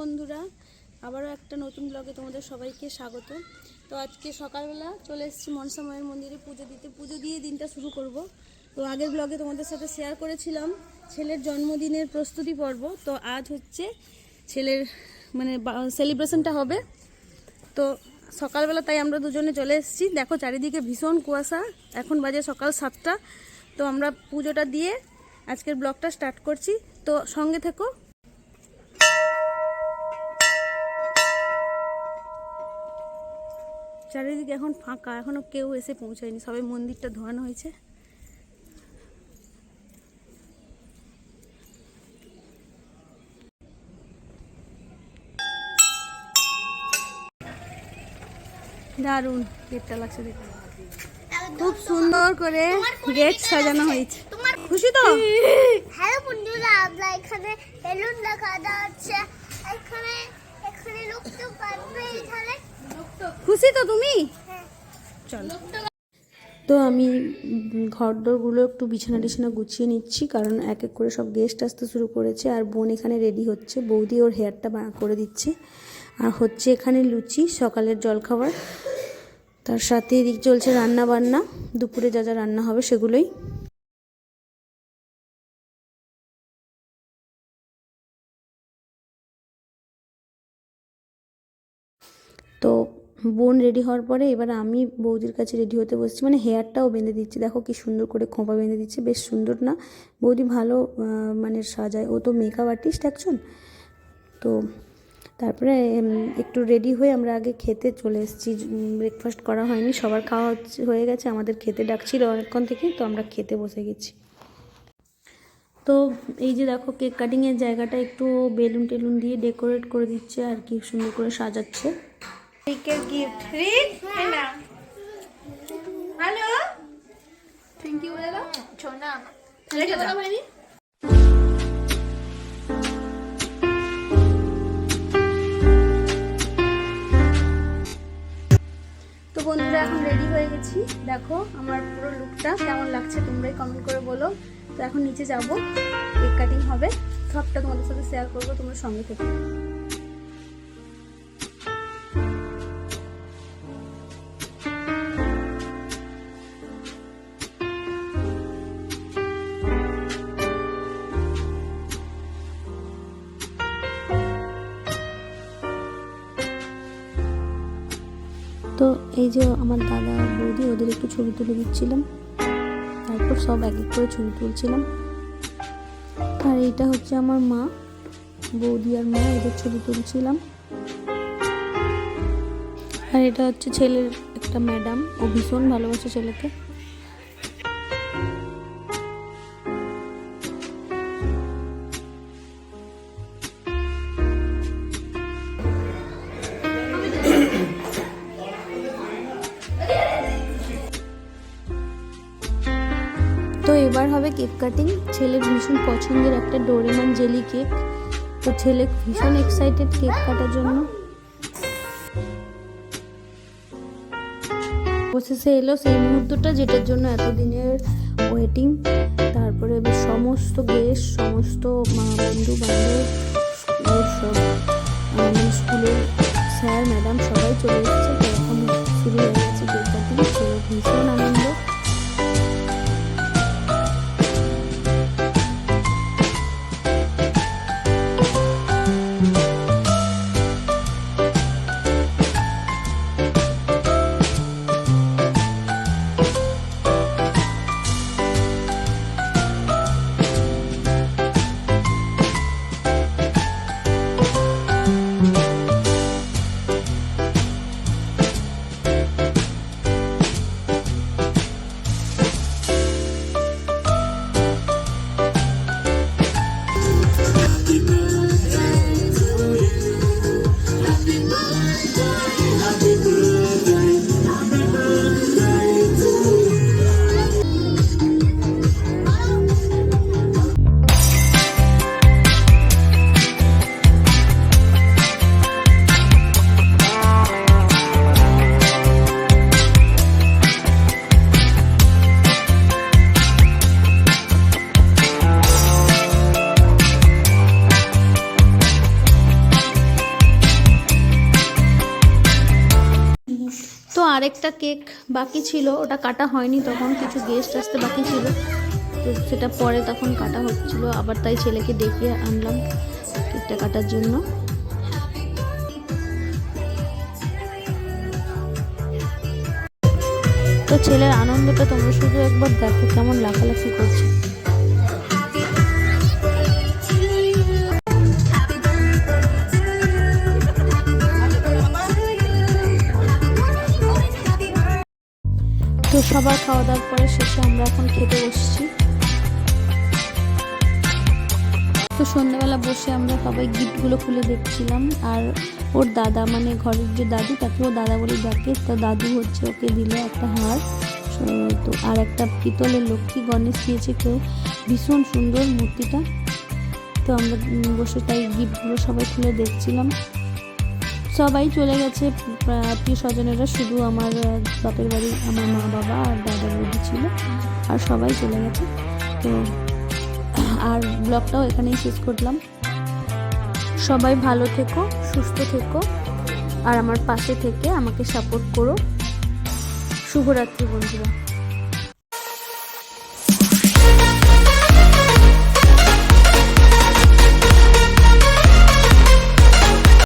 বন্ধুরা, আবারও একটা নতুন ব্লগে তোমাদের সবাইকে স্বাগত। তো আজকে সকালবেলা চলে এসেছি মনসা মায়ের মন্দিরে পুজো দিতে। পুজো দিয়ে দিনটা শুরু করব। তো আগের ব্লগে তোমাদের সাথে শেয়ার করেছিলাম, ছেলের জন্মদিনের প্রস্তুতি পর্ব। তো আজ হচ্ছে ছেলের মানে সেলিব্রেশনটা হবে। তো সকালবেলা তাই আমরা দুজনে চলে এসেছি। দেখো চারিদিকে ভীষণ কুয়াশা। এখন বাজে সকাল সাতটা। তো আমরা পুজোটা দিয়ে আজকের ব্লগটা স্টার্ট করছি। তো সঙ্গে থেকো। চারিদিকে এখন ফাঁকা, এখনও কেউ এসে পৌঁছায়নি সবাই মন্দিরটা ধোয়ানো হয়েছে। দারুণ, গেটটা লাগছে দেখতে। খুব সুন্দর করে গেট সাজানো হয়েছে। খুশি তো? হ্যালো বন্ধুরা, আমরা এখানে বেলুন দেখা যাচ্ছে। এখানে এখানে লোক তো পারবে এখানে। খুশি তো তুমি। চলো। তো আমি ঘর দোরগুলো একটু বিছানা টিছানা গুছিয়ে নিচ্ছি, কারণ এক এক করে সব গেস্ট আসতে শুরু করেছে, আর বোন এখানে রেডি হচ্ছে। বৌদি ওর হেয়ারটা করে দিচ্ছে। আর হচ্ছে এখানে লুচি, সকালের জলখাবার। তার সাথে এদিক চলছে রান্না বান্না দুপুরে যা যা রান্না হবে সেগুলোই বোন রেডি হওয়ার পরে এবার আমি বৌদির কাছে রেডি হতে বসছি। মানে হেয়ারটাও বেঁধে দিচ্ছি। দেখো কি সুন্দর করে খোঁপা বেঁধে দিচ্ছে। বেশ সুন্দর না? বৌদি ভালো মানে সাজায়। ও তো মেকআপ আর্টিস্ট একজন। তো তারপরে একটু রেডি হয়ে আমরা আগে খেতে চলে এসেছি। ব্রেকফাস্ট করা হয়নি। সবার খাওয়া হয়ে গেছে। আমাদের খেতে ডাকছিল অনেকক্ষণ থেকে। তো আমরা খেতে বসে গেছি। তো এই যে দেখো কেক কাটিংয়ের জায়গাটা একটু বেলুন টেলুন দিয়ে ডেকোরেট করে দিচ্ছে আর কি। সুন্দর করে সাজাচ্ছে। কেকের gift read hello thank you বলে দাও সোনা রেখে দাও তো বন্ধুরা এখন রেডি হয়ে গেছি। দেখো আমার পুরো লুকটা কেমন লাগছে তোমরাই কমেন্ট করে বলো। তো এখন নিচে যাব। কেক কাটিং হবে। সবটা তোমাদের সাথে শেয়ার করব তোমরা সঙ্গে থেকে। এই যে আমার দাদা বৌদি, ওদের একটু ছবি তুলে দিচ্ছিলাম। তারপর সব এক এক করে ছবি তুলছিলাম। আর এইটা হচ্ছে আমার মা, বৌদি আর মা, ওদের ছবি তুলছিলাম। আর এটা হচ্ছে ছেলের একটা ম্যাডাম, ও ভীষণ ভালোবাসে ছেলেকে। এবার হবে কেক কাটিং। ছেলের ভীষণ পছন্দের একটা ডোরেমন জেলি কেক। তো ছেলে ভীষণ এক্সাইটেড কেক কাটার জন্য। অবশেষে এলো সেই মুহূর্তটা যেটার জন্য এতদিনের ওয়েটিং তারপরে এবার সমস্ত গেস্ট সমস্ত মা, বন্ধু বান্ধব, স্কুলের স্যার ম্যাডাম সবাই চলে এসেছে। তো এখন শুরু হয়ে গেছে কেক কাটিং। ভীষণ আনন্দ। আরেকটা কেক বাকি ছিল, ওটা কাটা হয়নি তখন, কিছু গেস্ট আসতে বাকি ছিল। তো সেটা পরে তখন কাটা হচ্ছিল, আবার তাই ছেলেকে ডেকে আনলাম কেকটা কাটার জন্য। তো ছেলের আনন্দটা তোমরা শুধু একবার দেখো, কেমন লাফালাফি করছে। সবার খাওয়া দাওয়ার পরে শেষে আমরা এখন খেতে বসছি। তো সন্ধ্যাবেলা বসে আমরা সবাই গিফটগুলো খুলে দেখছিলাম, আর ওর দাদা মানে ঘরের যে দাদু তাকে ও দাদা বলে ডাকে। তো দাদু হচ্ছে ওকে দিল একটা হার। তো আর একটা পিতলের লক্ষ্মী গণেশ দিয়েছে কেউ ভীষণ সুন্দর মূর্তিটা। তো আমরা বসে তাই গিফটগুলো সবাই খুলে দেখছিলাম। সবাই চলে গেছে আত্মীয় স্বজনেরা শুধু আমার বাপের বাড়ি, আমার মা বাবা আর দাদা বৌদি ছিল, আর সবাই চলে গেছে। তো, আর ব্লগটাও এখানেই শেষ করলাম। সবাই ভালো থেকো, সুস্থ থেকো, আর আমার পাশে থেকে আমাকে সাপোর্ট করো। শুভরাত্রি বন্ধুরা।